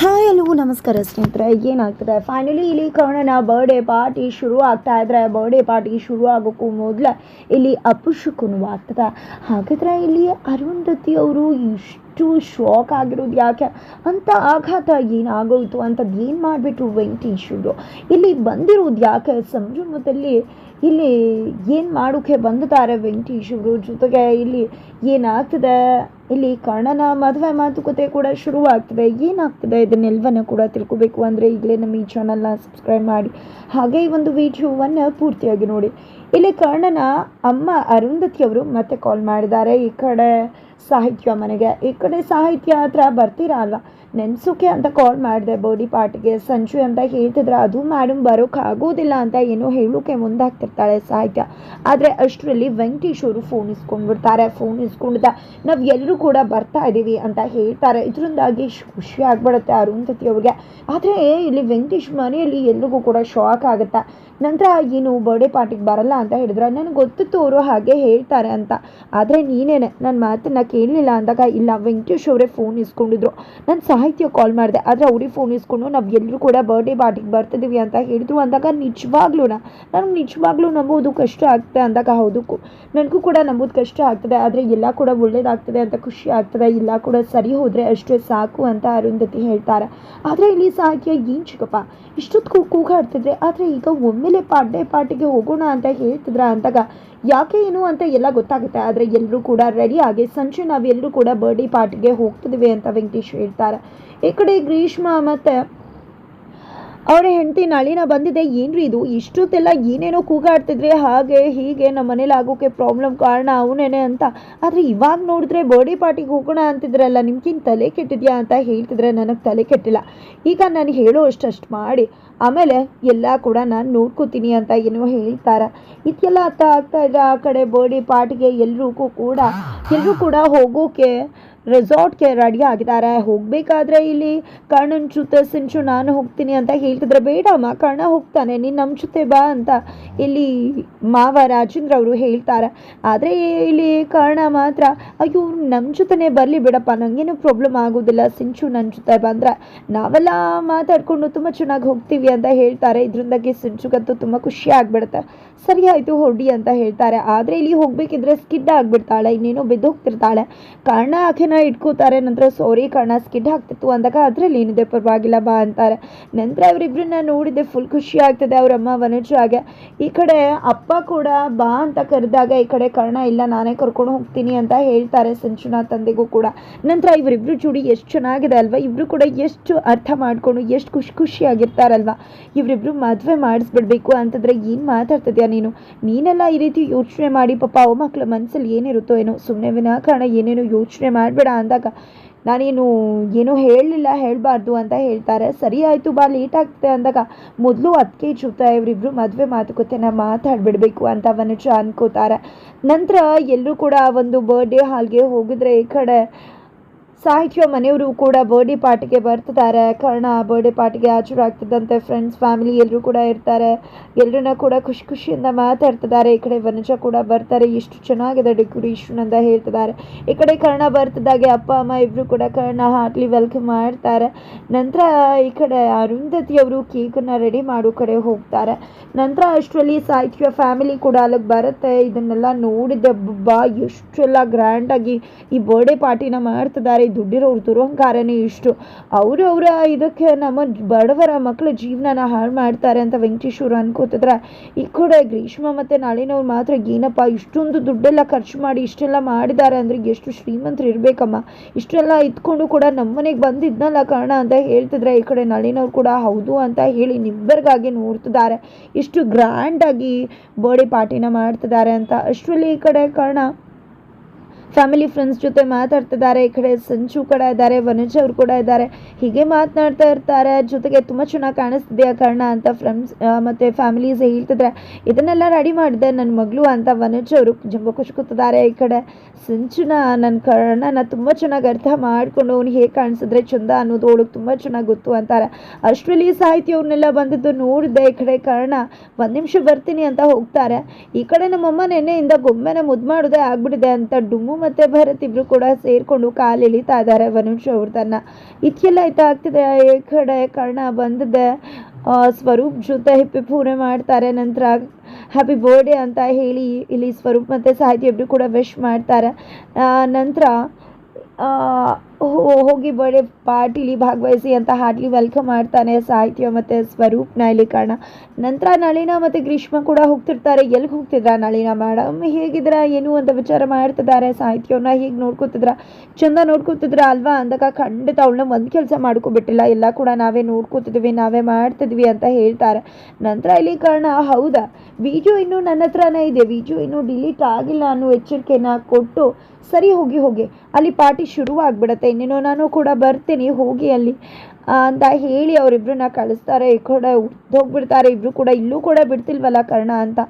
Hi hello ನಮಸ್ಕಾರ ಸ್ನೇಹಿತರೆ, ಏನಾಗ್ತದೆ? ಫೈನಲಿ ಇಲ್ಲಿ ಕರ್ಣನ ಬರ್ಡೇ ಪಾರ್ಟಿ ಶುರು ಆಗ್ತಾ ಇದ್ರೆ ಬರ್ಡೇ ಪಾರ್ಟಿ ಶುರು ಆಗೋಕ್ಕೂ ಮೊದಲು ಇಲ್ಲಿ ಅಪುಷಕನು ಆಗ್ತದೆ. ಹಾಗಿದ್ರೆ ಇಲ್ಲಿ ಅರುಂಧತಿ ಅವರು ಇಷ್ಟು ಶಾಕ್ ಆಗಿರೋದು ಯಾಕೆ ಅಂತ ಆಘಾತ ಏನಾಗೋಯ್ತು ಅಂತದ್ದು ಏನು ಮಾಡಿಬಿಟ್ರು ವೆಂಕಟೇಶ್ವರು ಇಲ್ಲಿ ಬಂದಿರೋದು ಯಾಕೆ? ಸಂಭ್ರಮದಲ್ಲಿ ಇಲ್ಲಿ ಏನು ಮಾಡೋಕ್ಕೆ ಬಂದಿದ್ದಾರೆ ವೆಂಕಟೇಶ್ವರು ಜೊತೆಗೆ ಇಲ್ಲಿ ಏನಾಗ್ತದೆ? ಇಲ್ಲಿ ಕರ್ಣನ ಮದುವೆ ಮಾತುಕತೆ ಕೂಡ ಶುರುವಾಗ್ತದೆ. ಏನಾಗ್ತದೆ ಇದನ್ನೆಲ್ಲವನ್ನ ಕೂಡ ತಿಳ್ಕೊಬೇಕು ಅಂದರೆ ಈಗಲೇ ನಮ್ಮ ಈ ಚಾನಲ್ನ ಸಬ್ಸ್ಕ್ರೈಬ್ ಮಾಡಿ. ಹಾಗೆ ಈ ಒಂದು ವಿಡಿಯೋವನ್ನು ಪೂರ್ತಿಯಾಗಿ ನೋಡಿ. ಇಲ್ಲಿ ಕರ್ಣನ ಅಮ್ಮ ಅರುಂಧತಿ ಅವರು ಮತ್ತೆ ಕಾಲ್ ಮಾಡಿದ್ದಾರೆ. ಈ ಕಡೆ ಸಾಹಿತ್ಯ ಮನೆಗೆ. ಈ ಕಡೆ ಸಾಹಿತ್ಯ ಹತ್ರ ಬರ್ತೀರಾ ಅಲ್ವಾ ನೆನ್ಸೋಕೆ ಅಂತ ಕಾಲ್ ಮಾಡಿದೆ ಬರ್ಡಿ ಪಾರ್ಟಿಗೆ ಸಂಜು ಅಂತ ಹೇಳ್ತಿದ್ರೆ, ಅದು ಮೇಡಮ್ ಬರೋಕ್ಕಾಗೋದಿಲ್ಲ ಅಂತ ಏನೋ ಹೇಳೋಕೆ ಮುಂದಾಗ್ತಿರ್ತಾಳೆ ಸಾಹಿತ್ಯ. ಆದರೆ ಅಷ್ಟರಲ್ಲಿ ವೆಂಕಟೇಶ್ ಅವರು ಫೋನ್ ಇಸ್ಕೊಂಡ್ಬಿಡ್ತಾರೆ. ಫೋನ್ ಇಸ್ಕೊಂಡಿದ್ದ ನಾವು ಎಲ್ಲರೂ ಕೂಡ ಬರ್ತಾ ಇದ್ದೀವಿ ಅಂತ ಹೇಳ್ತಾರೆ. ಇದರಿಂದಾಗಿ ಖುಷಿ ಆಗ್ಬಿಡುತ್ತೆ ಅರುಂಧತಿ ಅವ್ರಿಗೆ. ಆದರೆ ಇಲ್ಲಿ ವೆಂಕಟೇಶ್ ಮನೆಯಲ್ಲಿ ಎಲ್ರಿಗೂ ಕೂಡ ಶಾಕ್ ಆಗುತ್ತೆ. ನಂತರ ಏನು ಬರ್ಡೇ ಪಾರ್ಟಿಗೆ ಬರಲ್ಲ ಅಂತ ಹೇಳಿದ್ರೆ, ನನಗೆ ಗೊತ್ತಿತ್ತು ಅವರು ಹಾಗೆ ಹೇಳ್ತಾರೆ ಅಂತ. ಆದರೆ ನೀನೇನೆ ನನ್ನ ಮಾತನ್ನ ಕೇಳಲಿಲ್ಲ ಅಂದಾಗ ಇಲ್ಲ, ವೆಂಕಟೇಶ್ ಅವರೇ ಫೋನ್ ಇಸ್ಕೊಂಡಿದ್ರು. ನಾನು ಸಾಹಿತ್ಯ ಕಾಲ್ ಮಾಡಿದೆ. ಆದರೆ ಅವ್ರಿಗೆ ಫೋನ್ ಇಸ್ಕೊಂಡು ನಾವು ಎಲ್ಲರೂ ಕೂಡ ಬರ್ಡೇ ಪಾರ್ಟಿಗೆ ಬರ್ತಿದ್ದೀವಿ ಅಂತ ಹೇಳಿದ್ರು ಅಂದಾಗ ನಿಜವಾಗ್ಲೂ ನನಗೆ ನಿಜವಾಗ್ಲೂ ನಂಬೋದು ಕಷ್ಟ ಆಗ್ತದೆ ಅಂದಾಗ ಹೌದು ನನಗೂ ಕೂಡ ನಂಬೋದು ಕಷ್ಟ ಆಗ್ತದೆ. ಆದರೆ ಎಲ್ಲ ಕೂಡ ಒಳ್ಳೇದಾಗ್ತದೆ ಅಂತ ಖುಷಿ ಆಗ್ತದೆ. ಎಲ್ಲ ಕೂಡ ಸರಿ ಹೋದರೆ ಅಷ್ಟೇ ಸಾಕು ಅಂತ ಅರುಂಧತಿ ಹೇಳ್ತಾರೆ. ಆದರೆ ಇಲ್ಲಿ ಸಾಹಿತ್ಯ ಏನು ಚಿಕ್ಕಪ್ಪ? ಇಷ್ಟೊತ್ತು ಕೂಗಾಡ್ತಿದ್ರೆ ಆದರೆ ಈಗ ಒಮ್ಮೆಲೆ ಪಾರ್ಡೆ ಪಾರ್ಟಿಗೆ ಹೋಗೋಣ ಅಂತ ಹೇಳ್ತಿದ್ರ ಅಂದಾಗ ಯಾಕೆ ಏನು ಅಂತ ಎಲ್ಲ ಗೊತ್ತಾಗುತ್ತೆ. ಆದರೆ ಎಲ್ಲರೂ ಕೂಡ ರೆಡಿ ಆಗಿ ಸಂಜೆ ನಾವೆಲ್ಲರೂ ಕೂಡ ಬರ್ಡೇ ಪಾರ್ಟಿಗೆ ಹೋಗ್ತಿದ್ವಿ ಅಂತ ವೆಂಕಟೇಶ್ ಹೇಳ್ತಾರೆ. ಈ ಕಡೆ ಗ್ರೀಷ್ಮ ಮತ್ತು ಅವರ ಹೆಂಡತಿ ನಳಿನ ಬಂದಿದೆ. ಏನ್ರಿ ಇದು? ಇಷ್ಟೊತ್ತೆಲ್ಲ ಏನೇನೋ ಕೂಗಾಡ್ತಿದ್ರೆ, ಹಾಗೆ ಹೀಗೆ ನಮ್ಮ ಮನೇಲಿ ಆಗೋಕೆ ಪ್ರಾಬ್ಲಮ್ ಕಾರಣ ಅವನೇನೆ ಅಂತ. ಆದರೆ ಇವಾಗ ನೋಡಿದ್ರೆ ಬರ್ಡೇ ಪಾರ್ಟಿಗೆ ಹೋಗೋಣ ಅಂತಿದ್ರಲ್ಲ, ನಿಮ್ಗಿನ್ ತಲೆ ಕೆಟ್ಟಿದ್ಯಾ ಅಂತ ಹೇಳ್ತಿದ್ರೆ ನನಗೆ ತಲೆ ಕೆಟ್ಟಿಲ್ಲ. ಈಗ ನಾನು ಹೇಳೋ ಅಷ್ಟಷ್ಟು ಮಾಡಿ, ಆಮೇಲೆ ಎಲ್ಲ ಕೂಡ ನಾನು ನೋಡ್ಕೋತೀನಿ ಅಂತ ಏನೋ ಹೇಳ್ತಾರೆ. ಇದೆಲ್ಲ ಅರ್ಥ ಆಗ್ತಾ ಇದ್ರೆ ಆ ಕಡೆ ಬರ್ಡೇ ಪಾರ್ಟಿಗೆ ಎಲ್ರಿಗೂ ಕೂಡ ಎಲ್ಲರೂ ಕೂಡ ಹೋಗೋಕೆ ರೆಸಾರ್ಟ್ಗೆ ರೆಡಿ ಆಗಿದ್ದಾರೆ. ಹೋಗಬೇಕಾದ್ರೆ ಇಲ್ಲಿ ಕರ್ಣನ್ ಜೊತೆ ಸಿಂಚು ನಾನು ಹೋಗ್ತೀನಿ ಅಂತ ಹೇಳ್ತಿದ್ರೆ ಬೇಡಮ್ಮ ಕರ್ಣ ಹೋಗ್ತಾನೆ, ನೀನು ನಮ್ಮ ಜೊತೆ ಬಾ ಅಂತ ಇಲ್ಲಿ ಮಾವ ರಾಜೇಂದ್ರ ಅವರು ಹೇಳ್ತಾರೆ. ಆದರೆ ಇಲ್ಲಿ ಕರ್ಣ ಮಾತ್ರ, ಅಯ್ಯೋ ನಮ್ಮ ಜೊತೆನೇ ಬರಲಿ ಬಿಡಪ್ಪ ನನಗೇನು ಪ್ರಾಬ್ಲಮ್ ಆಗೋದಿಲ್ಲ, ಸಿಂಚು ನನ್ನ ಜೊತೆ ಬಂದರೆ. ನಾವೆಲ್ಲ ಮಾತಾಡ್ಕೊಂಡು ತುಂಬ ಚೆನ್ನಾಗಿ ಹೋಗ್ತೀವಿ ಅಂತ ಹೇಳ್ತಾರೆ. ಇದರಿಂದಾಗಿ ಸಿಂಚುಗಂತೂ ತುಂಬ ಖುಷಿ ಆಗ್ಬಿಡುತ್ತೆ. ಸರಿ ಆಯಿತು, ಹೊರಡಿ ಅಂತ ಹೇಳ್ತಾರೆ. ಆದರೆ ಇಲ್ಲಿ ಹೋಗಬೇಕಿದ್ರೆ ಸ್ಕಿಡ್ ಆಗಿಬಿಡ್ತಾಳೆ, ಇನ್ನೇನೋ ಬಿದ್ದು ಹೋಗ್ತಿರ್ತಾಳೆ ಕರ್ಣ ಆಕೆನ ಇಟ್ಕೋತಾರೆ. ನಂತರ ಸಾರಿ ಕಣ್ಣ ಸ್ಕಿಡ್ ಹಾಕ್ತಿತ್ತು ಅಂದಾಗ ಅದರಲ್ಲಿ ಏನಿದೆ ಪರವಾಗಿಲ್ಲ, ಬಾ ಅಂತಾರೆ. ನಂತರ ಅವರಿಬ್ಬರನ್ನ ನೋಡಿದೆ ಫುಲ್ ಖುಷಿ ಆಗ್ತದೆ ಅವರಮ್ಮ ವನಜಾಗೆ ಈ ಕಡೆ ಅಪ್ಪ ಕೂಡ ಬಾ ಅಂತ ಕರೆದಾಗ, ಈ ಕಡೆ ಕರ್ಣ, ಇಲ್ಲ, ನಾನೇ ಕರ್ಕೊಂಡು ಹೋಗ್ತೀನಿ ಅಂತ ಹೇಳ್ತಾರೆ ಸಂಚುನ ತಂದೆಗೂ ಕೂಡ. ನಂತರ ಇವರಿಬ್ರು ಚೂಡಿ ಎಷ್ಟು ಚೆನ್ನಾಗಿದೆ ಅಲ್ವಾ? ಇಬ್ರು ಕೂಡ ಎಷ್ಟು ಅರ್ಥ ಮಾಡ್ಕೊಂಡು, ಎಷ್ಟು ಖುಷಿ, ಖುಷಿಯಾಗಿರ್ತಾರಲ್ವಾ? ಇವರಿಬ್ರು ಮದುವೆ ಮಾಡಿಸ್ಬಿಡ್ಬೇಕು ಅಂತಂದ್ರೆ ಏನು ಮಾತಾಡ್ತಿದ್ಯಾ ನೀನು? ನೀನೆಲ್ಲ ಈ ರೀತಿ ಯೋಚನೆ ಮಾಡಿ, ಪಾಪ ಅವ ಮಕ್ಕಳ ಮನಸ್ಸಲ್ಲಿ ಏನಿರುತ್ತೋ ಏನೋ ಸುಮ್ಮನೆ ವಿನಾಕಾರಣ ಏನೇನೋ ಯೋಚನೆ ಮಾಡಬೇಡ ಅಂದಾಗ ನಾನೇನು ಏನೂ ಹೇಳಲಿಲ್ಲ, ಹೇಳಬಾರ್ದು ಅಂತ ಹೇಳ್ತಾರೆ. ಸರಿ ಆಯಿತು ಬಾ ಲೇಟ್ ಆಗ್ತದೆ ಅಂದಾಗ ಮೊದಲು ಅದಕ್ಕೆ ಜೊತೆ ಇವರಿಬ್ಬರು ಮದುವೆ ಮಾತುಕತೆನ ಮಾತಾಡ್ಬಿಡ್ಬೇಕು ಅಂತ ವನಜ ಅನ್ಕೋತಾರೆ. ನಂತರ ಎಲ್ಲರೂ ಕೂಡ ಒಂದು ಬರ್ಡೇ ಹಾಲ್ಗೆ ಹೋಗಿದ್ರೆ ಈ ಕಡೆ ಸಾಹಿತ್ಯ ಮನೆಯವರು ಕೂಡ ಬರ್ಡೆ ಪಾರ್ಟಿಗೆ ಬರ್ತಿದ್ದಾರೆ. ಕರ್ಣ ಬರ್ಡೆ ಪಾರ್ಟಿಗೆ ಹಾಜರಾಗ್ತಿದ್ದಂತೆ ಫ್ರೆಂಡ್ಸ್ ಫ್ಯಾಮಿಲಿ ಎಲ್ಲರೂ ಕೂಡ ಇರ್ತಾರೆ. ಎಲ್ಲರನ್ನ ಕೂಡ ಖುಷಿ ಖುಷಿಯಿಂದ ಮಾತಾಡ್ತಿದ್ದಾರೆ. ಈ ಕಡೆ ವನಜ ಕೂಡ ಬರ್ತಾರೆ. ಎಷ್ಟು ಚೆನ್ನಾಗಿದೆ ಡೆಕೋರೇಷನ್ ಅಂತ ಹೇಳ್ತಿದ್ದಾರೆ. ಈ ಕಡೆ ಕರ್ಣ ಬರ್ತಿದ್ದಾಗೆ ಅಪ್ಪ, ಅಮ್ಮ ಇಬ್ಬರು ಕೂಡ ಕರ್ಣ ಹಾರ್ಟ್ಲಿ ವೆಲ್ಕಮ್ ಮಾಡ್ತಾರೆ. ನಂತರ ಈ ಕಡೆ ಅರುಂಧತಿಯವರು ಕೇಕನ್ನು ರೆಡಿ ಮಾಡೋ ಕಡೆ ಹೋಗ್ತಾರೆ. ನಂತರ ಅಷ್ಟರಲ್ಲಿ ಸಾಹಿತ್ಯ ಫ್ಯಾಮಿಲಿ ಕೂಡ ಅಲ್ಲಿಗೆ ಬರುತ್ತೆ. ಇದನ್ನೆಲ್ಲ ನೋಡಿದ್ದೆ ಬಾ, ಎಷ್ಟೆಲ್ಲ ಗ್ರ್ಯಾಂಡಾಗಿ ಈ ಬರ್ಡೇ ಪಾರ್ಟಿನ ಮಾಡ್ತಿದ್ದಾರೆ. ದುಡ್ಡಿರೋರು ದುರಹಂಕಾರನೇ ಇಷ್ಟು. ಅವರು ಅವರ ಇದಕ್ಕೆ ನಮ್ಮ ಬಡವರ ಮಕ್ಕಳ ಜೀವನನ ಹಾಳು ಮಾಡ್ತಾರೆ ಅಂತ ವೆಂಕಟೇಶ್ವರು ಅನ್ಕೋತಿದ್ರೆ. ಈ ಕೂಡ ಗ್ರೀಷ್ಮ ಮತ್ತು ನಳಿನವ್ರು ಮಾತ್ರ ಏನಪ್ಪ, ಇಷ್ಟೊಂದು ದುಡ್ಡೆಲ್ಲ ಖರ್ಚು ಮಾಡಿ ಇಷ್ಟೆಲ್ಲ ಮಾಡಿದ್ದಾರೆ ಅಂದರೆ ಎಷ್ಟು ಶ್ರೀಮಂತರು ಇರಬೇಕಮ್ಮ. ಇಷ್ಟೆಲ್ಲ ಇದ್ಕೊಂಡು ಕೂಡ ನಮ್ಮನೆಗೆ ಬಂದಿದ್ನಲ್ಲ ಕಾರಣ ಅಂತ ಹೇಳ್ತಿದ್ರೆ ಈ ಕಡೆ ನಳಿನವ್ರು ಕೂಡ ಹೌದು ಅಂತ ಹೇಳಿ ನಿಬ್ಬರಿಗಾಗಿ ನೋಡ್ತಿದ್ದಾರೆ. ಇಷ್ಟು ಗ್ರ್ಯಾಂಡಾಗಿ ಬರ್ಡೇ ಪಾರ್ಟಿನ ಮಾಡ್ತಿದ್ದಾರೆ ಅಂತ. ಅಷ್ಟರಲ್ಲಿ ಈ ಕಡೆ ಕಾರಣ ಫ್ಯಾಮಿಲಿ ಫ್ರೆಂಡ್ಸ್ ಜೊತೆ ಮಾತಾಡ್ತಿದ್ದಾರೆ, ಈ ಕಡೆ ಸಂಚು ಕೂಡ ಇದ್ದಾರೆ, ವನಜ್ ಅವರು ಕೂಡ ಇದ್ದಾರೆ. ಹೀಗೆ ಮಾತನಾಡ್ತಾ ಇರ್ತಾರೆ, ಜೊತೆಗೆ ತುಂಬ ಚೆನ್ನಾಗಿ ಕಾಣಿಸ್ತಿದೆಯಾ ಕರ್ಣ ಅಂತ ಫ್ರೆಂಡ್ಸ್ ಮತ್ತು ಫ್ಯಾಮಿಲೀಸ್ ಹೇಳ್ತಿದ್ರೆ, ಇದನ್ನೆಲ್ಲ ರೆಡಿ ಮಾಡಿದೆ ನನ್ನ ಮಗಳು ಅಂತ ವನಜ್ ಅವರು ಜಂಬ ಖುಷಿ ಕೂತಿದ್ದಾರೆ ಈ ಕಡೆ. ಸಂಚುನ ನನ್ನ ಕರ್ಣನ ತುಂಬ ಚೆನ್ನಾಗಿ ಅರ್ಥ ಮಾಡಿಕೊಂಡು ಅವ್ನು ಹೇಗೆ ಕಾಣಿಸಿದ್ರೆ ಚಂದ ಅನ್ನೋದು ಅವಳಿಗೆ ತುಂಬ ಚೆನ್ನಾಗಿ ಗೊತ್ತು ಅಂತಾರೆ. ಅಷ್ಟರಲ್ಲಿ ಸಾಹಿತ್ಯ ಅವ್ರನ್ನೆಲ್ಲ ಬಂದಿದ್ದು ನೋಡಿದೆ ಈ ಕಡೆ ಕರ್ಣ. ಒಂದು ನಿಮಿಷ ಬರ್ತೀನಿ ಅಂತ ಹೋಗ್ತಾರೆ. ಈ ಕಡೆ ನಮ್ಮಮ್ಮ ನೆನ್ನೆಯಿಂದ ಗೊಂಬೆನ ಮುದ್ದು ಮಾಡೋದೇ ಆಗ್ಬಿಟ್ಟಿದೆ ಅಂತ ಡುಮ್ಮು ಮತ್ತು ಭರತ್ ಇಬ್ರು ಕೂಡ ಸೇರಿಕೊಂಡು ಕಾಲು ಎಳಿತಾ ಇದ್ದಾರೆ ವನುಷ್ ಅವ್ರದನ್ನ ಇದಕ್ಕೆಲ್ಲ ಆಯ್ತಾ ಆಗ್ತಿದೆ. ಈ ಕಡೆ ಕರ್ಣ ಬಂದಿದೆ. ಸ್ವರೂಪ್ ಜೊತೆ ಹಿಪ್ಪಿ ಪೂರೆ ಮಾಡ್ತಾರೆ. ನಂತರ ಹ್ಯಾಪಿ ಬರ್ಡೇ ಅಂತ ಹೇಳಿ ಇಲ್ಲಿ ಸ್ವರೂಪ್ ಮತ್ತು ಸಾಹಿತಿ ಇಬ್ಬರು ಕೂಡ ವಿಶ್ ಮಾಡ್ತಾರೆ. ನಂತರ ಹೋಗಿ ಬರೀ ಪಾರ್ಟಿಲಿ ಭಾಗವಹಿಸಿ ಅಂತ ಹಾರ್ಟ್ಲಿ ವೆಲ್ಕಮ್ ಮಾಡ್ತಾನೆ ಸಾಹಿತ್ಯ ಮತ್ತು ಸ್ವರೂಪ್ ಇಲ್ಲಿ ಕಾರಣ. ನಂತರ ನಳಿನ ಮತ್ತು ಗ್ರೀಷ್ಮ ಕೂಡ ಹೋಗ್ತಿರ್ತಾರೆ. ಎಲ್ಲಿಗೆ ಹೋಗ್ತಿದ್ರ ನಳಿನ ಮೇಡಮ್ ಹೇಗಿದ್ರ? ಏನು ಅಂತ ವಿಚಾರ ಮಾಡ್ತಿದ್ದಾರೆ. ಸಾಹಿತ್ಯವನ್ನ ಹೀಗೆ ನೋಡ್ಕೊತಿದ್ರ? ಚಂದ ನೋಡ್ಕೊತಿದ್ರ ಅಲ್ವಾ? ಅಂದಾಗ ಖಂಡಿತ ಅವಳನ್ನ ಒಂದು ಕೆಲಸ ಮಾಡ್ಕೊಬಿಟ್ಟಿಲ್ಲ. ಎಲ್ಲ ಕೂಡ ನಾವೇ ನೋಡ್ಕೊತಿದ್ವಿ, ನಾವೇ ಮಾಡ್ತಿದ್ವಿ ಅಂತ ಹೇಳ್ತಾರೆ. ನಂತರ ಇಲ್ಲಿ ಕಾರಣ, ಹೌದಾ? ವಿಜು ಇನ್ನೂ ನನ್ನ ಹತ್ರನೇ ಇದೆ. ವಿಜು ಇನ್ನೂ ಡಿಲೀಟ್ ಆಗಿಲ್ಲ ಅನ್ನೋ ಎಚ್ಚರಿಕೆನ ಕೊಟ್ಟು ಸರಿ ಹೋಗಿ ಹೋಗಿ. ಅಲ್ಲಿ ಪಾರ್ಟಿ ಶುರು ಆಗ್ಬಿಡತ್ತೆ ಇನ್ನೇನೋ ನಾನು ಕೂಡ ಬರ್ತೀನಿ ಹೋಗಿ ಅಲ್ಲಿ. ಅಂತ ಹೇಳಿ ಅವರಿಬ್ಬರನ್ನ ಕಳಿಸ್ತಾರೆ. ಈ ಕಡೆ ಹೋಗ್ಬಿಡ್ತಾರೆ ಇಬ್ರು ಕೂಡ ಇಲ್ಲೂ ಕೂಡ ಬಿಡ್ತಿಲ್ವಲ್ಲ ಕರ್ಣ ಅಂತ.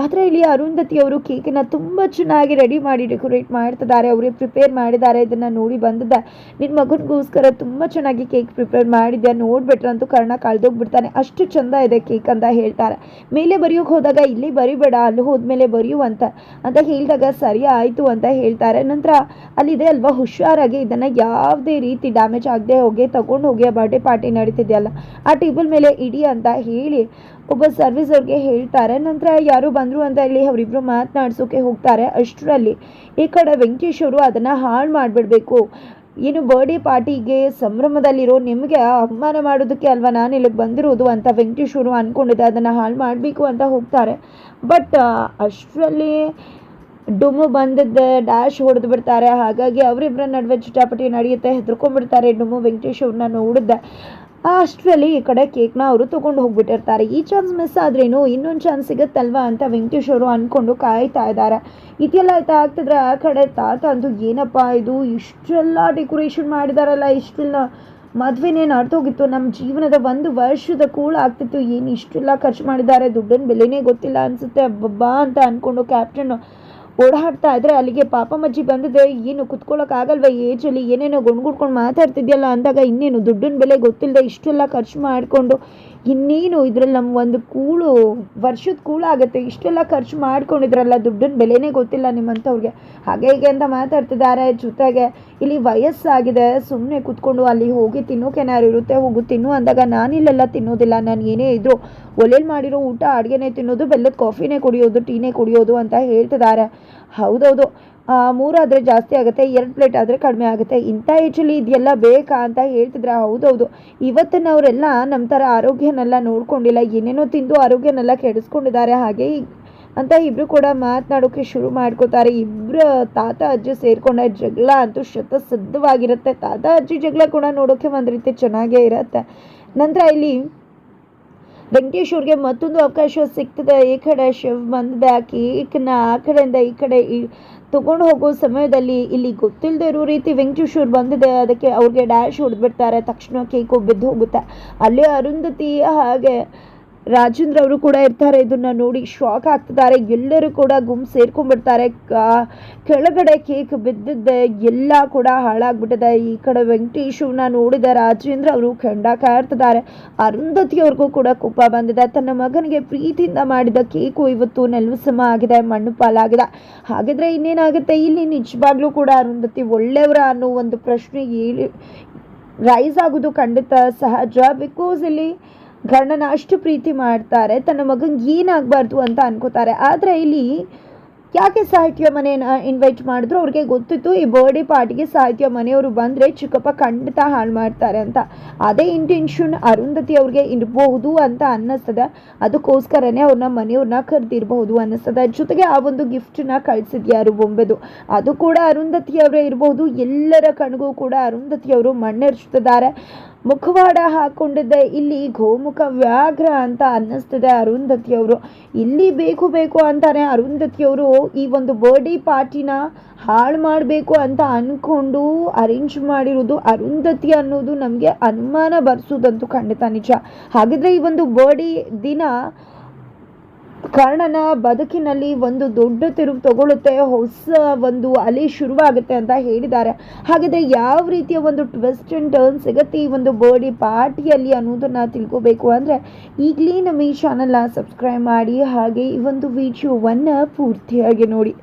ಆದರೆ ಇಲ್ಲಿ ಅರುಂಧತಿ ಅವರು ಕೇಕನ್ನು ತುಂಬ ಚೆನ್ನಾಗಿ ರೆಡಿ ಮಾಡಿ ಡೆಕೋರೇಟ್ ಮಾಡ್ತಿದ್ದಾರೆ. ಅವರೇ ಪ್ರಿಪೇರ್ ಮಾಡಿದ್ದಾರೆ. ಇದನ್ನು ನೋಡಿ ಬಂದಿದ್ದೆ ನಿನ್ನ ಮಗನಿಗೋಸ್ಕರ ತುಂಬ ಚೆನ್ನಾಗಿ ಕೇಕ್ ಪ್ರಿಪೇರ್ ಮಾಡಿದ್ದೆ ನೋಡ್ಬಿಟ್ರಂತೂ ಕರ್ಣ ಕಳೆದೋಗ್ಬಿಡ್ತಾನೆ. ಅಷ್ಟು ಚಂದ ಇದೆ ಕೇಕ್ ಅಂತ ಹೇಳ್ತಾರೆ. ಮೇಲೆ ಬರೆಯೋಕೆ ಹೋದಾಗ ಇಲ್ಲಿ ಬರಿಬೇಡ, ಅಲ್ಲಿ ಹೋದ್ಮೇಲೆ ಬರೆಯುವಂತ ಅಂತ ಹೇಳಿದಾಗ ಸರಿ ಆಯಿತು ಅಂತ ಹೇಳ್ತಾರೆ. ನಂತರ ಅಲ್ಲಿದೆ ಅಲ್ವಾ? ಹುಷಾರಾಗಿ ಇದನ್ನು ಯಾವುದೇ ರೀತಿ ಡ್ಯಾಮೇಜ್ ಆಗದೆ ಹೋಗಿ, ತಗೊಂಡು ಹೋಗಿ ಬರ್ಡೇ ಪಾರ್ಟಿ ನಡೀತಿದೆಯಲ್ಲ, ಆ ಟೇಬಲ್ ಮೇಲೆ ಇಡಿ ಅಂತ ಹೇಳಿ ಒಬ್ಬ ಸರ್ವಿಸ್ ಅವ್ರಿಗೆ ಹೇಳ್ತಾರೆ. ನಂತರ ಯಾರು ಬಂದರು ಅಂತ ಹೇಳಿ ಅವರಿಬ್ಬರು ಮಾತನಾಡ್ಸೋಕೆ ಹೋಗ್ತಾರೆ ಅಷ್ಟರಲ್ಲಿ. ಈ ಕಡೆ ವೆಂಕಟೇಶ್ ಅವರು ಅದನ್ನು ಹಾಳು ಮಾಡಿಬಿಡ್ಬೇಕು. ಏನು ಬರ್ಡೇ ಪಾರ್ಟಿಗೆ ಸಂಭ್ರಮದಲ್ಲಿರೋ ನಿಮಗೆ ಅವಮಾನ ಮಾಡೋದಕ್ಕೆ ಅಲ್ವಾ ನಾನು ಇಲ್ಲಿಗೆ ಬಂದಿರೋದು ಅಂತ ವೆಂಕಟೇಶ್ ಅವರು ಅಂದ್ಕೊಂಡಿದ್ದೆ ಅದನ್ನು ಹಾಳು ಮಾಡಬೇಕು ಅಂತ ಹೋಗ್ತಾರೆ. ಬಟ್ ಅಷ್ಟರಲ್ಲಿ ಡುಮ್ಮು ಬಂದಿದ್ದೆ ಡ್ಯಾಶ್ ಹೊಡೆದು ಬಿಡ್ತಾರೆ. ಹಾಗಾಗಿ ಅವರಿಬ್ಬರ ನಡುವೆ ಚಿಟಾಪಟಿ ನಡೆಯುತ್ತೆ. ಹೆದರ್ಕೊಂಡ್ಬಿಡ್ತಾರೆ ಡುಮ್ಮು ವೆಂಕಟೇಶ್ ಅವ್ರನ್ನ ನೋಡಿದ್ದೆ. ಅಷ್ಟರಲ್ಲಿ ಈ ಕಡೆ ಕೇಕ್ನ ಅವರು ತೊಗೊಂಡು ಹೋಗ್ಬಿಟ್ಟಿರ್ತಾರೆ. ಈ ಚಾನ್ಸ್ ಮಿಸ್ ಆದ್ರೇನು ಇನ್ನೊಂದು ಚಾನ್ಸ್ ಸಿಗುತ್ತಲ್ವಾ ಅಂತ ವೆಂಕಟೇಶ್ ಅವರು ಅಂದ್ಕೊಂಡು ಕಾಯ್ತಾ ಇದ್ದಾರೆ. ಇದೆಲ್ಲ ಆಯ್ತಾ? ಆಗ್ತಿದ್ರೆ ಆ ಕಡೆ ತಾತ ಅಂತೂ ಏನಪ್ಪ ಇದು? ಇಷ್ಟೆಲ್ಲ ಡೆಕೋರೇಷನ್ ಮಾಡಿದಾರಲ್ಲ, ಇಷ್ಟೆಲ್ಲ ಮದುವೆನೇ ನಡ್ತೋಗಿತ್ತು ನಮ್ಮ ಜೀವನದ ಒಂದು ವರ್ಷದ ಕೂಳ ಆಗ್ತಿತ್ತು. ಏನು ಇಷ್ಟೆಲ್ಲ ಖರ್ಚು ಮಾಡಿದ್ದಾರೆ? ದುಡ್ಡಿನ ಬೆಲೆನೇ ಗೊತ್ತಿಲ್ಲ ಅನಿಸುತ್ತೆ. ಅಬ್ಬಬ್ಬಾ ಅಂತ ಅಂದ್ಕೊಂಡು ಕ್ಯಾಪ್ಟನ್ ಓಡಾಡ್ತಾ ಇದ್ರೆ ಅಲ್ಲಿಗೆ ಪಾಪ ಮಜ್ಜಿ ಬಂದಿದೆ ಏನು ಕುತ್ಕೊಳ್ಳೋಕ್ಕಾಗಲ್ವ ಏಜಲ್ಲಿ ಏನೇನೋ ಗುಣ್ಗುಡ್ಕೊಂಡು ಮಾತಾಡ್ತಿದ್ಯಲ್ಲ ಅಂದಾಗ ಇನ್ನೇನು ದುಡ್ಡಿನ ಬೆಲೆ ಗೊತ್ತಿಲ್ಲದೆ ಇಷ್ಟೆಲ್ಲ ಖರ್ಚು ಮಾಡಿಕೊಂಡು, ಇನ್ನೇನು ಇದ್ರಲ್ಲಿ ನಮ್ಮ ಒಂದು ಕೂಳು, ವರ್ಷದ ಕೂಳು ಆಗುತ್ತೆ, ಇಷ್ಟೆಲ್ಲ ಖರ್ಚು ಮಾಡ್ಕೊಂಡಿದ್ರಲ್ಲ, ದುಡ್ಡಿನ ಬೆಲೆನೇ ಗೊತ್ತಿಲ್ಲ ನಿಮ್ಮಂಥವ್ರಿಗೆ. ಹಾಗೆ ಹೀಗೆ ಅಂತ ಮಾತಾಡ್ತಿದ್ದಾರೆ ಜೊತೆಗೆ. ಇಲ್ಲಿ ವಯಸ್ಸಾಗಿದೆ ಸುಮ್ಮನೆ ಕುತ್ಕೊಂಡು ಅಲ್ಲಿ ಹೋಗಿ ತಿನ್ನೋಕೆನಾರು ಇರುತ್ತೆ, ಹೋಗು, ತಿನ್ನು ಅಂದಾಗ ನಾನಿಲ್ಲೆಲ್ಲ ತಿನ್ನೋದಿಲ್ಲ. ನಾನು ಏನೇ ಇದ್ರು ಒಲೆಯಲ್ಲಿ ಮಾಡಿರೋ ಊಟ ಅಡುಗೆನೇ ತಿನ್ನೋದು, ಬೆಲ್ಲದ ಕಾಫಿನೇ ಕುಡಿಯೋದು, ಟೀನೇ ಕುಡಿಯೋದು ಅಂತ ಹೇಳ್ತಿದ್ದಾರೆ. ಹೌದೌದು. ಮೂರು ಮೂರಾದರೆ ಜಾಸ್ತಿ ಆಗುತ್ತೆ, ಎರಡು ಪ್ಲೇಟ್ ಆದರೆ ಕಡಿಮೆ ಆಗುತ್ತೆ. ಇಂಥ ಏಜಲ್ಲಿ ಇದೆಲ್ಲ ಬೇಕಾ ಅಂತ ಹೇಳ್ತಿದ್ರೆ? ಹೌದೌದು. ಇವತ್ತಿನವರೆಲ್ಲ ನಮ್ಮ ಥರ ಆರೋಗ್ಯನೆಲ್ಲ ನೋಡ್ಕೊಂಡಿಲ್ಲ, ಏನೇನೋ ತಿಂದು ಆರೋಗ್ಯನೆಲ್ಲ ಕೆಡಿಸ್ಕೊಂಡಿದ್ದಾರೆ. ಹಾಗೆ ಅಂತ ಇಬ್ರು ಕೂಡ ಮಾತನಾಡೋಕೆ ಶುರು ಮಾಡ್ಕೋತಾರೆ. ಇಬ್ರು ತಾತ, ಅಜ್ಜಿ ಸೇರ್ಕೊಂಡ ಜಗಳ ಅಂತೂ ಶತಸಿದ್ಧವಾಗಿರುತ್ತೆ. ತಾತ, ಅಜ್ಜಿ ಜಗಳ ಕೂಡ ನೋಡೋಕೆ ಒಂದು ರೀತಿ ಚೆನ್ನಾಗೇ ಇರುತ್ತೆ. ನಂತರ ಇಲ್ಲಿ ವೆಂಕಟೇಶ್ ಅವ್ರಿಗೆ ಮತ್ತೊಂದು ಅವಕಾಶ ಸಿಗ್ತದೆ. ಈ ಕಡೆ ಶಿವ್ ಬಂದಿದೆ. ಆ ಕೇಕ್ನ ಆ ಕಡೆಯಿಂದ ಈ ಕಡೆ ತಗೊಂಡು ಹೋಗೋ ಸಮಯದಲ್ಲಿ ಇಲ್ಲಿ ಗೊತ್ತಿಲ್ಲದೆ ಇರೋ ರೀತಿ ವೆಂಕಟೇಶ್ ಅವ್ರು ಬಂದಿದೆ. ಅದಕ್ಕೆ ಅವ್ರಿಗೆ ಡ್ಯಾಶ್ ಹೊಡೆದ್ಬಿಡ್ತಾರೆ. ತಕ್ಷಣ ಕೇಕು ಬಿದ್ದು ಹೋಗುತ್ತೆ. ಅಲ್ಲಿ ಅರುಂಧತಿ ಹಾಗೆ ರಾಜೇಂದ್ರ ಅವರು ಕೂಡ ಇರ್ತಾರೆ. ಇದನ್ನ ನೋಡಿ ಶಾಕ್ ಆಗ್ತಿದ್ದಾರೆ. ಎಲ್ಲರೂ ಕೂಡ ಗುಂಪು ಸೇರ್ಕೊಂಡ್ಬಿಡ್ತಾರೆ. ಕೆಳಗಡೆ ಕೇಕ್ ಬಿದ್ದಿದ್ದೆ, ಎಲ್ಲ ಕೂಡ ಹಾಳಾಗ್ಬಿಟ್ಟಿದೆ. ಈ ಕಡೆ ವೆಂಕಟೇಶ್ ಅವ್ರನ್ನ ನೋಡಿದ. ರಾಜೇಂದ್ರ ಅವರು ಕೆಂಡ ಕಾಡ್ತಿದ್ದಾರೆ ಅರುಂಧತಿ ಅವ್ರಿಗೂ ಕೂಡ ಕೋಪ ಬಂದಿದೆ. ತನ್ನ ಮಗನಿಗೆ ಪ್ರೀತಿಯಿಂದ ಮಾಡಿದ ಕೇಕು ಇವತ್ತು ನೆಲುಸಮ ಆಗಿದೆ, ಮಣ್ಣು ಪಾಲಾಗಿದೆ. ಹಾಗಿದ್ರೆ ಇನ್ನೇನಾಗುತ್ತೆ? ಇಲ್ಲಿ ನಿಜವಾಗ್ಲೂ ಕೂಡ ಅರುಂಧತಿ ಒಳ್ಳೆಯವರ ಅನ್ನೋ ಒಂದು ಪ್ರಶ್ನೆ ಹೇಳಿ ರೈಸ್ ಆಗೋದು ಖಂಡಿತ ಸಹಜ. ಬಿಕಾಸ್ ಇಲ್ಲಿ ಗಂಡನ ಅಷ್ಟು ಪ್ರೀತಿ ಮಾಡ್ತಾರೆ, ತನ್ನ ಮಗಂಗೆ ಏನಾಗಬಾರ್ದು ಅಂತ ಅನ್ಕೋತಾರೆ. ಆದರೆ ಇಲ್ಲಿ ಯಾಕೆ ಸಾಹಿತ್ಯ ಮನೆಯನ್ನ ಇನ್ವೈಟ್ ಮಾಡಿದ್ರು? ಅವ್ರಿಗೆ ಗೊತ್ತಿತ್ತು, ಈ ಬರ್ಡೇ ಪಾರ್ಟಿಗೆ ಸಾಹಿತ್ಯ ಮನೆಯವರು ಬಂದರೆ ಚಿಕ್ಕಪ್ಪ ಖಂಡಿತ ಹಾಳು ಮಾಡ್ತಾರೆ ಅಂತ. ಅದೇ ಇಂಟೆನ್ಷನ್ ಅರುಂಧತಿ ಅವ್ರಿಗೆ ಇರಬಹುದು ಅಂತ ಅನ್ನಿಸ್ತದೆ. ಅದಕ್ಕೋಸ್ಕರನೇ ಅವ್ರನ್ನ ಮನೆಯವ್ರನ್ನ ಕರೆದಿರಬಹುದು ಅನ್ನಿಸ್ತದೆ. ಜೊತೆಗೆ ಆ ಒಂದು ಗಿಫ್ಟನ್ನ ಕಳಿಸಿದ್ಯಾರು ಬೊಂಬೆದು ಅದು ಕೂಡ ಅರುಂಧತಿಯವರೇ ಇರಬಹುದು. ಎಲ್ಲರ ಕಣ್ಗೂ ಕೂಡ ಅರುಂಧತಿ ಅವರು ಮಣ್ಣೆರ್ಚ್ತಿದ್ದಾರೆ. ಮುಖವಾಡ ಹಾಕೊಂಡಿದ್ದೆ. ಇಲ್ಲಿ ಗೋಮುಖ ವ್ಯಾಘ್ರ ಅಂತ ಅನ್ನಿಸ್ತಿದೆ ಅರುಂಧತಿಯವರು ಇಲ್ಲಿ ಬೇಕು ಬೇಕು ಅಂತಾನೆ ಅರುಂಧತಿಯವರು ಈ ಒಂದು ಬರ್ಡೇ ಪಾರ್ಟಿನ ಹಾಳು ಮಾಡಬೇಕು ಅಂತ ಅಂದ್ಕೊಂಡು ಅರೇಂಜ್ ಮಾಡಿರೋದು ಅರುಂಧತಿ ಅನ್ನೋದು ನಮಗೆ ಅನುಮಾನ ಬರ್ಸೋದಂತೂ ಖಂಡಿತ ನಿಜ. ಹಾಗಿದ್ರೆ ಈ ಒಂದು ಬರ್ಡೇ ದಿನ ಕರ್ಣನ ಬದುಕಿನಲ್ಲಿ ಒಂದು ದೊಡ್ಡ ತಿರುವು ತಗೊಳ್ಳುತ್ತೆ, ಹೊಸ ಒಂದು ಅಲೆ ಶುರುವಾಗುತ್ತೆ ಅಂತ ಹೇಳಿದ್ದಾರೆ. ಹಾಗಾದರೆ ಯಾವ ರೀತಿಯ ಒಂದು ಟ್ವಿಸ್ಟ್ ಅಂಡ್ ಟರ್ನ್ ಸಿಗುತ್ತೆ ಈ ಒಂದು ಬರ್ಡೇ ಪಾರ್ಟಿಯಲ್ಲಿ ಅನ್ನೋದನ್ನು ತಿಳ್ಕೋಬೇಕು ಅಂದರೆ ಈಗಲೇ ನಮ್ಮ ಈ ಚಾನಲ್ನ ಸಬ್ಸ್ಕ್ರೈಬ್ ಮಾಡಿ ಹಾಗೆ ಈ ಒಂದು ವಿಡಿಯೋವನ್ನು ಪೂರ್ತಿಯಾಗಿ ನೋಡಿ.